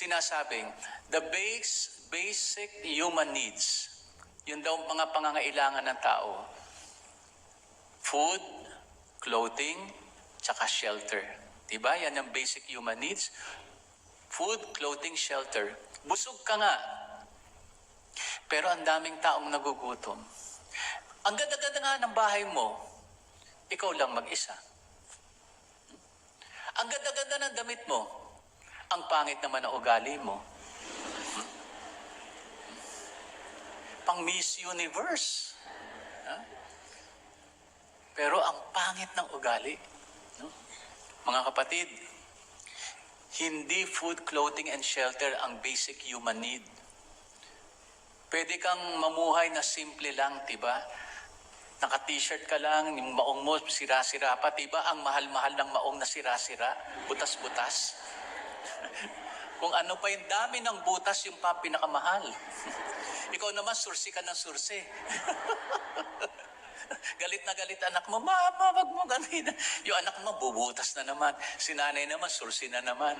sinasabing, the base, basic human needs, yun daw mga pangangailangan ng tao. Food, clothing, tsaka shelter. Diba? Yan ang basic human needs. Food, clothing, shelter. Busog ka nga. Pero ang daming taong nagugutom. Ang ganda-ganda nga ng bahay mo, ikaw lang mag-isa. Ang ganda-ganda ng damit mo, ang pangit naman ang ugali mo. Pang Miss Universe. Ha? Pero ang pangit ng ugali. No? Mga kapatid, hindi food, clothing, and shelter ang basic human need. Pwede kang mamuhay na simple lang, tiba? Naka-t-shirt ka lang, yung maong mo, sira-sira pa, tiba? Ang mahal-mahal ng maong na sira-sira, butas-butas. Kung ano pa yung dami ng butas, yung pa pinakamahal. Ikaw naman, sursi ka ng sursi. galit na galit anak mo, Mama, wag mo ganun. Yung anak mo, bubutas na naman. Si nanay naman, sursi na naman.